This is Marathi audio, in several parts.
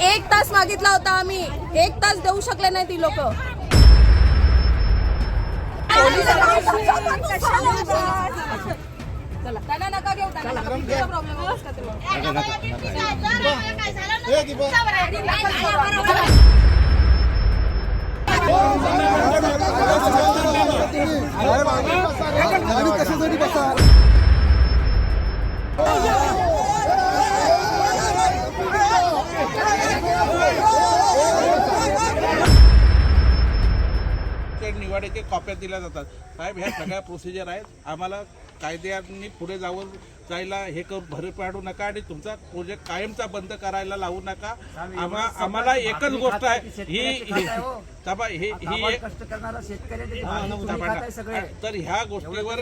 एक तास मागितला होता आम्ही. एक तास देऊ शकले नाही ती लोक. कशासाठी बसा? निवाड्याचे कॉप्या दिल्या जातात. साहेब ह्या सगळ्या प्रोसिजर आहेत. आम्हाला कायद्यांनी पुढे जाऊन जायला हे करून भर पाडू नका आणि तुमचा प्रोजेक्ट कायमचा बंद करायला लावू नका. आम्हा आम्हाला एकच गोष्ट आहे. ही ही- थांबा, ही ही कष्ट करणारा शेतकरी हा, तर ह्या गोष्टीवर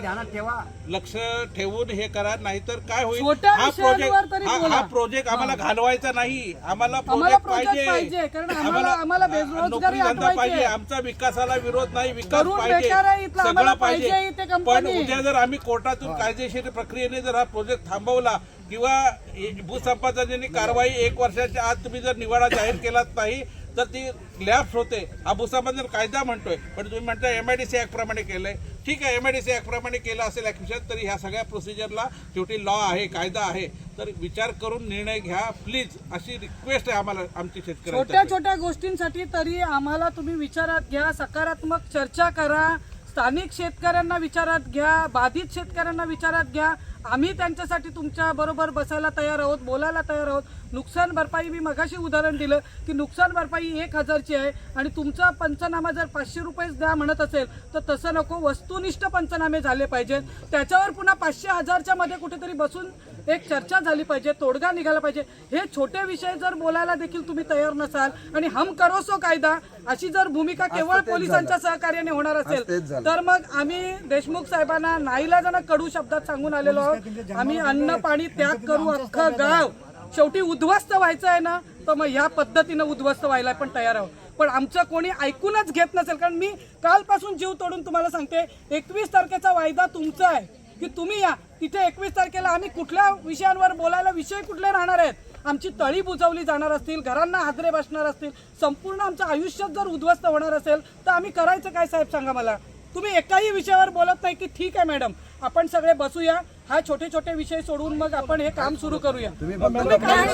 लक्ष ठेवून हे करा नाहीतर काय होईल? छोट्या हा विषयांवर प्रोजेक्ट तरी हा- बोला. हा प्रोजेक्ट आम्हाला घालवायचा नाही. आम्हाला आम्हाला प्रोजेक्ट पाहिजे, कारण आम्हाला- आम्हाला बेरोजगारी नोकरी धंदा हटवायची पाहिजे. आहे. आमचा विकासाला विरोध नाही विकास तरुण पाहिजे. बेकार आहे इथला, आम्हाला सगळं पाहिजे. पाहिजे इथे पण कंपनी. उद्या जर आम्ही कोर्टातून कायदेशीर प्रक्रियेने जर हा प्रोजेक्ट थांबवला किंवा हे- भूसंपादनाची कारवाई एक वर्षाच्या आत तुम्ही जर निवाडा जाहीर केलाच नाही तर ती लॅप्स होते. हा भूसंपादन कायदा म्हणतोय. पण तुम्ही म्हणता एम आय डी सी ॲक्टप्रमाणे केलं आहे ठीक आहे एम आय डी सी ॲक्टप्रमाणे केलं असेल ॲक्शन तरी ह्या सगळ्या प्रोसिजरला शेवटी लॉ आहे कायदा आहे. तर विचार करून निर्णय घ्या प्लीज अशी रिक्वेस्ट आहे आम्हाला आमची छोट्या छोट्या गोष्टींसाठी तरी आम्हाला तुम्ही विचारात घ्या सकारात्मक चर्चा करा. स्थानिक शेतकऱ्यांना विचारात घ्या बाधित शेतकऱ्यांना विचारात घ्या. आम्ही त्यांच्यासाठी तुमच्या बरोबर बसायला तयार आहोत बोलायला तयार आहोत. नुकसान भरपाई मी मगाशी उदाहरण दिलं की नुकसान भरपाई एक हजारची आहे आणि तुमचा पंचनामा जर पाचशे रुपयेच द्या म्हणत असेल तर तसं नको. वस्तुनिष्ठ पंचनामे झाले पाहिजेत. त्याच्यावर पुन्हा पाचशे हजारच्या मध्ये कुठेतरी बसून एक चर्चा झाली पाहिजे तोडगा निघाला पाहिजे. हे छोटे विषय जर बोलायला देखील तुम्ही तयार नसाल आणि हम करो सो कायदा अशी जर भूमिका केवळ पोलिसांच्या सहकार्याने होणार असेल. तर मग आम्ही देशमुख साहेबांना नाईलाजानं कडू शब्दात सांगून आलेलो आहोत. आम्ही अन्न पाणी त्याग करू अख्खं गाव. शेवटी उद्ध्वस्त व्हायचं आहे ना तर मग ह्या पद्धतीनं उद्ध्वस्त व्हायला पण तयार आहोत. पण आमचं कोणी ऐकूनच घेत नसेल कारण मी कालपासून जीव तोडून तुम्हाला सांगते एकवीस तारखेचा वायदा तुमचा आहे की तुम्ही या. इथे एकवीस तारखेला आम्ही कुठल्या विषयांवर बोलायला विषय कुठले राहणार आहेत? आमची तळी बुजवली जाणार असतील घरांना हादरे बसणार असतील संपूर्ण आमचं आयुष्यात जर उद्ध्वस्त होणार असेल तर आम्ही करायचं काय साहेब सांगा मला? तुम्ही एकाही विषयावर बोलत नाही की ठीक आहे मॅडम. आपण सगळे बसूया. हा छोटे छोटे विषय सोडून मग आपण हे काम सुरू करूया. तुम्ही काहीच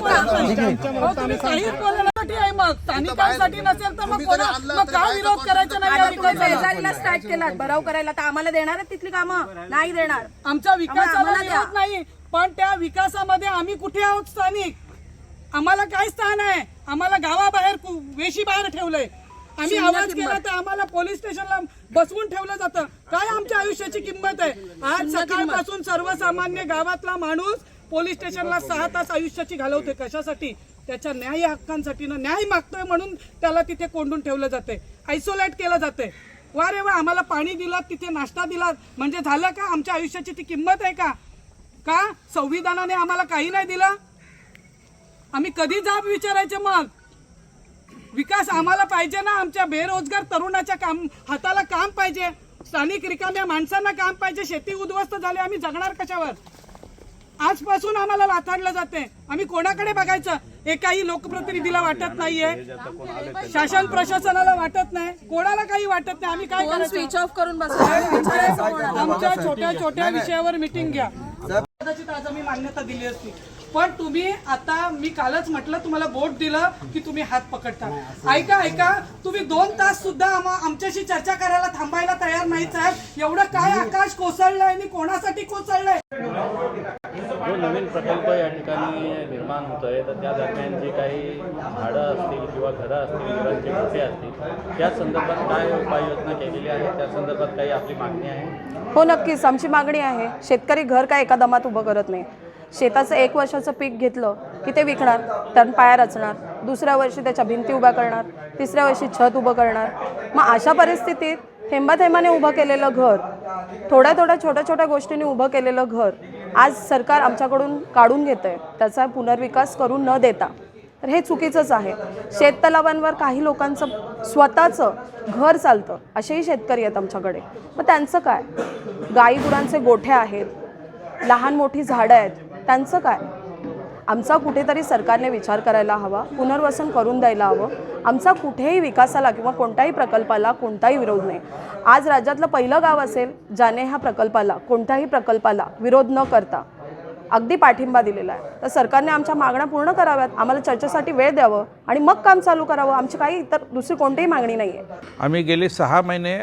बोला- तुम्ही काहीच बोलण्यासाठी आहे मग? स्थानिकांसाठी नसेल तर मग कोणा मग का विरोध करायचा नाही या आता तुम्ही विकासाला? शेजारीला स्टार्ट केलात. भराव करायला तर आम्हाला देणार आहेत तिथली कामं? नाही देणार. आमच्या विकासाला आम्हाला द्या. विरोध नाही. पण त्या विकासामध्ये आम्ही कुठे आहोत स्थानिक? आम्हाला काय स्थान आहे? आम्हाला गावाबाहेर वेशी बाहेर ठेवलंय. आम्ही आवाज केला तर आम्हाला पोलीस स्टेशनला बसवून ठेवलं जातं. काय आमच्या आयुष्याची किंमत आहे? आज सकाळपासून सर्वसामान्य गावातला माणूस पोलीस स्टेशनला सहा तास आयुष्याची घालवते कशासाठी? त्याच्या न्याय हक्कांसाठी. ना न्याय मागतोय म्हणून त्याला तिथे कोंडून ठेवलं जाते आयसोलेट केलं जाते वा रे वा आम्हाला पाणी दिलात तिथे नाश्ता दिलात. म्हणजे झालं का? आमच्या आयुष्याची ती किंमत आहे का? का? संविधानाने आम्हाला काही नाही दिलं? आम्ही कधी जाब विचारायचे मग? विकास आम्हाला पाहिजे ना आमच्या बेरोजगार तरुणाच्या काम हाताला काम पाहिजे. स्थानिक रिकाम्या माणसांना काम पाहिजे. शेती उद्ध्वस्त झाली आम्ही जगणार कशावर? आजपासून आम्हाला लाथाडलं जाते. आम्ही कोणाकडे बघायचं? एकाही लोकप्रतिनिधीला वाटत नाहीये. शासन प्रशासनाला वाटत नाही. कोणाला काही वाटत नाही. आम्ही काय स्विच ऑफ करून बसा. आमच्या छोट्या छोट्या विषयावर मिटिंग घ्या. कदाचित आज आम्ही मान्यता दिली असती. पण तुम्ही आता मी कालच म्हटलं तुम्हाला बोट दिलं की तुम्ही हात पकडता. ऐका ऐका तुम्ही दोन तास सुद्धा आमच्याशी चर्चा करायला थांबायला तयार नाही साहेब. एवढं काय आकाश कोसळलंय आणि कोणासाठी कोसळलंय? जो नवीन प्रकल्प या ठिकाणी निर्माण होत आहे तर त्या दरम्यान जे काही झाडं असतील किंवा घरं असतील घरांचे मोठे असतील त्या संदर्भात काय उपाययोजना केलेली आहे? त्या संदर्भात काही आपली मागणी आहे? हो नक्कीच. आमची मागणी आहे. शेतकरी घर काय एका दमात उभं करत नाही. शेताचं एक वर्षाचं पीक घेतलं की ते विकणार त्यात पाया रचणार दुसऱ्या वर्षी त्याच्या भिंती उभ्या करणार तिसऱ्या वर्षी छत उभं करणार. मग अशा परिस्थितीत थेंबाथेंबाने उभं केलेलं घर थोड्या थोड्या छोट्या छोट्या गोष्टींनी उभं केलेलं घर आज सरकार आमच्याकडून काढून घेतं आहे त्याचा पुनर्विकास करून न देता. तर हे चुकीचंच आहे. शेततलावांवर काही लोकांचं स्वतःचं घर चालतं असेही शेतकरी आहेत आमच्याकडे. मग त्यांचं काय? गाई गुरांचे गोठे आहेत लहान मोठी झाडं आहेत त्यांचं काय? आमचा कुठेतरी सरकारने विचार करायला हवा पुनर्वसन करून द्यायला हवं. आमचा कुठेही विकासाला किंवा कोणत्याही प्रकल्पाला कोणताही विरोध नाही. आज राज्यातलं पहिलं गाव असेल ज्याने ह्या प्रकल्पाला कोणत्याही प्रकल्पाला विरोध न करता अगदी पाठिंबा दिलेला आहे. तर सरकारने आमच्या मागण्या पूर्ण कराव्यात आम्हाला चर्चेसाठी वेळ द्यावं आणि मग काम चालू करावं आमची काही इतर दुसरी कोणतीही मागणी नाही आहे आम्ही गेले सहा महिने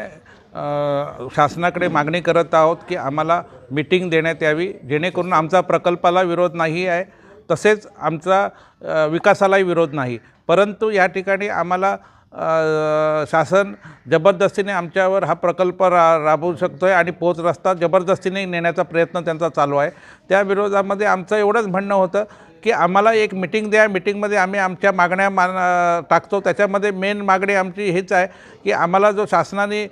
शासनाकडे मागणी करत आहोत की आम्हाला मिटिंग देण्यात यावी जेणेकरून आमचा प्रकल्पाला विरोध नाही आहे तसेच आमचा विकासालाही विरोध नाही. परंतु या ठिकाणी आम्हाला शासन जबरदस्तीने आमच्यावर हा प्रकल्प रा राबवू शकतो आहे आणि पोच रस्ता जबरदस्तीने नेण्याचा प्रयत्न त्यांचा चालू आहे. त्या विरोधामध्ये आमचं एवढंच म्हणणं होतं की आम्हाला एक मिटिंग द्या. मिटिंगमध्ये आम्ही आमच्या मागण्या मान टाकतो. त्याच्यामध्ये मेन मागणी आमची हीच आहे की आम्हाला जो शासनाने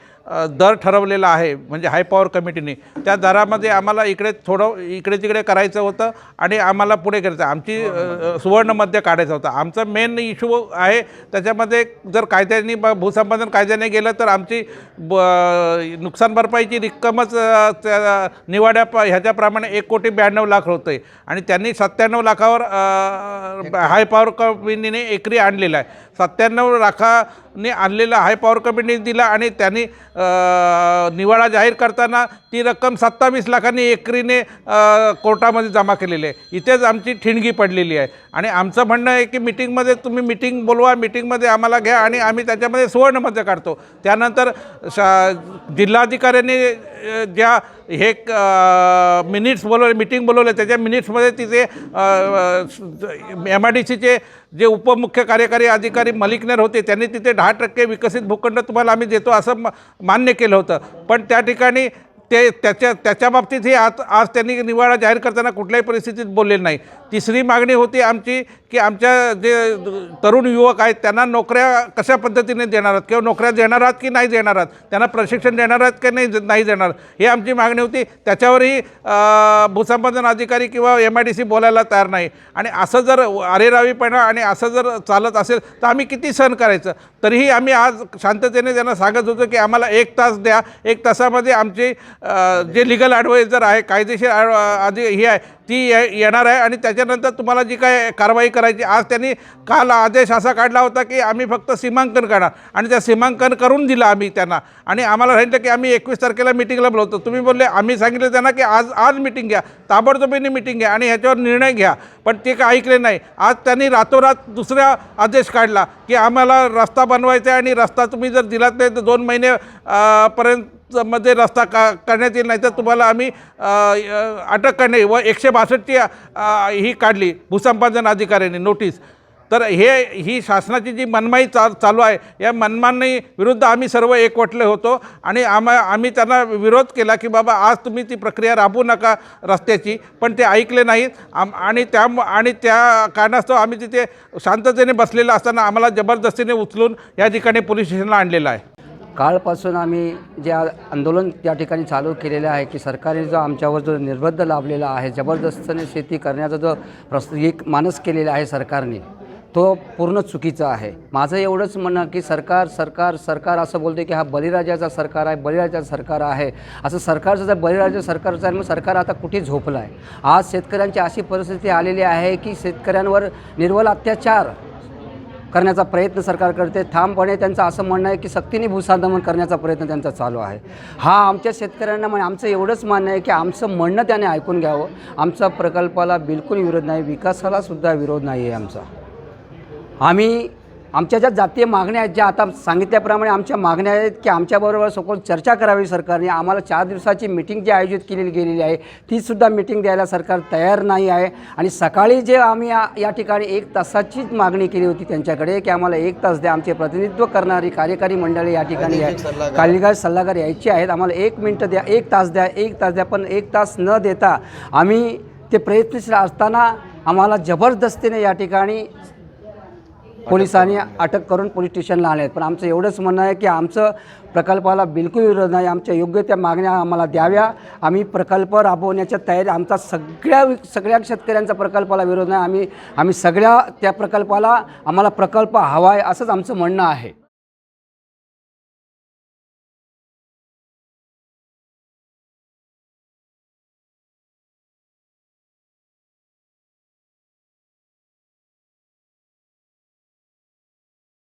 दर ठरवलेला आहे म्हणजे हाय पॉवर कमिटीने त्या दरामध्ये आम्हाला इकडे थोडं इकडे तिकडे करायचं होतं आणि आम्हाला पुढे करायचं. आमची सुवर्णमध्ये काढायचं होतं. आमचा मेन इश्यू आहे. त्याच्यामध्ये जर कायद्याने ब भूसंपादन कायद्याने गेलं तर आमची ब नुकसान भरपाईची रक्कमच त्या निवाड्या प ह्याच्याप्रमाणे एक कोटी ब्याण्णव लाख होते आणि त्यांनी सत्त्याण्णव लाखावर अ, हाय पॉवर कंपनीने एकरी आणलेला आहे. सत्त्याण्णव ने आणलेला हाय पॉवर कंपनीने दिला आणि त्यांनी निवाडा जाहीर करताना ती रक्कम सत्तावीस लाखांनी एकरीने कोर्टामध्ये जमा केलेली आहे. इथेच आमची ठिणगी पडलेली आहे. आणि आमचं म्हणणं आहे की मिटिंगमध्ये तुम्ही मिटिंग बोलवा मिटिंगमध्ये आम्हाला घ्या आणि आम्ही त्याच्यामध्ये सुवर्णमध्ये काढतो. त्यानंतर शा जिल्हाधिकाऱ्यांनी ज्या हे मिनिट्स बोलवले मिटिंग बोलवले त्याच्या मिनिट्समध्ये तिचे एम आय डी सीचे जे उपमुख्य कार्यकारी अधिकारी मलिकनेर होते त्यांनी तिथे दहा टक्के विकसित भूखंड तुम्हाला आम्ही देतो असं मान्य केलं होतं. पण त्या ठिकाणी ते त्याच्या त्याच्या बाबतीतही आज आज त्यांनी निवाडा जाहीर करताना कुठल्याही परिस्थितीत बोललेलं नाही. तिसरी मागणी होती आमची की आमच्या जे तरुण युवक आहेत त्यांना नोकऱ्या कशा पद्धतीने देणार आहात? किंवा नोकऱ्या देणार आहात की नाही देणार आहात? त्यांना प्रशिक्षण देणार आहात की नाही नाही देणार? ही आमची मागणी होती. त्याच्यावरही भूसंपादन अधिकारी किंवा एम आय डी सी बोलायला तयार नाही. आणि असं जर अरेरावीपणा आणि असं जर चालत असेल तर आम्ही किती सहन करायचं? तरीही आम्ही आज शांततेने त्यांना सांगत होतो की आम्हाला एक तास द्या. एक तासामध्ये आमची जे लिगल ॲडवायझर आहे कायदेशीर आधी ही आहे ती ये- येणार आहे आणि त्याच्यानंतर तुम्हाला जी काय कारवाई करायची आज त्यांनी काल आदेश असा काढला होता की आम्ही फक्त सीमांकन करणार आणि त्या सीमांकन करून दिलं आम्ही त्यांना. आणि आम्हाला सांगितलं की आम्ही एकवीस तारखेला मिटिंगला बोलवतो. तुम्ही बोलले आम्ही सांगितलं त्यांना की आज आज मिटिंग घ्या ताबडतोबीने मिटिंग घ्या आणि ह्याच्यावर निर्णय घ्या. पण ते काय ऐकले नाही. आज त्यांनी रातोरात दुसरा आदेश काढला की आम्हाला रस्ता बनवायचा आहे आणि रस्ता तुम्ही जर दिलात नाही तर दोन महिने पर्यंत मध्ये रस्ता का करण्यात येईल नाही तर तुम्हाला आम्ही अटक करणे व एकशे बासष्टची ही काढली भूसंपादन अधिकाऱ्यांनी नोटीस. तर हे ही शासनाची जी मनमाई चा चालू आहे या मनमानी विरुद्ध आम्ही सर्व एकवटले होतो आणि आम्हा आम्ही त्यांना विरोध केला की बाबा आज तुम्ही ती प्रक्रिया राबवू नका रस्त्याची पण ते ऐकले नाहीत. आम आणि त्या आणि त्या कारणास्तव आम्ही तिथे शांततेने बसलेलं असताना आम्हाला जबरदस्तीने उचलून या ठिकाणी पोलीस स्टेशनला आणलेलं आहे. काळपासून आम्ही जे आंदोलन त्या ठिकाणी चालू केलेलं आहे की सरकारने जो आमच्यावर जो निर्बंध लाभलेला आहे जबरदस्तीने शेती करण्याचा जो प्रस एक मानस केलेला आहे सरकारने तो पूर्ण चुकीचा आहे. माझं एवढंच म्हणणं की सरकार सरकार सरकार असं बोलते की हा बळीराजाचा सरकार आहे बळीराजाचं सरकार आहे. असं सरकारचं जर बळीराजा सरकारचं आहे मग सरकार आता कुठे झोपलं आहे आज शेतकऱ्यांची अशी परिस्थिती आलेली आहे की शेतकऱ्यांवर निर्वल अत्याचार करण्याचा प्रयत्न सरकार करते. ठामपणे त्यांचं असं म्हणणं आहे की सक्तीने भूसादमन करण्याचा प्रयत्न त्यांचा चालू आहे. हा आमच्या शेतकऱ्यांना म्हणजे आमचं एवढंच मान्य आहे की आमचं म्हणणं त्याने ऐकून घ्यावं. आमचा प्रकल्पाला बिलकुल विरोध नाही विकासालासुद्धा विरोध नाही आहे आमचा. आम्ही आमच्या ज्या जातीय मागण्या आहेत ज्या आता सांगितल्याप्रमाणे आमच्या मागण्या आहेत की आमच्याबरोबर सखोल चर्चा करावी सरकारने. आम्हाला चार दिवसाची मिटिंग जी आयोजित केलेली गेलेली आहे तीसुद्धा मिटिंग द्यायला सरकार तयार नाही आहे. आणि सकाळी जे आम्ही या ठिकाणी एक तासाचीच मागणी केली होती त्यांच्याकडे की आम्हाला एक तास द्या. आमचे प्रतिनिधित्व करणारी कार्यकारी मंडळी या ठिकाणी कार्यकारी सल्लागार यायचे आहेत. आम्हाला एक मिनटं द्या एक तास द्या एक तास द्या पण एक तास न देता आम्ही ते प्रयत्नशील असताना आम्हाला जबरदस्तीने या ठिकाणी पोलिसांनी अटक करून पोलीस स्टेशनला आणले पण आमचं एवढंच म्हणणं आहे की आमचं प्रकल्पाला बिलकुल विरोध नाही. आमच्या योग्य त्या मागण्या आम्हाला द्याव्या. आम्ही प्रकल्प राबवण्याच्या तयारी आमचा सगळ्या सगळ्या शेतकऱ्यांचा प्रकल्पाला विरोध नाही. आम्ही आम्ही सगळ्या त्या प्रकल्पाला आम्हाला प्रकल्प हवा आहे असंच आमचं म्हणणं आहे.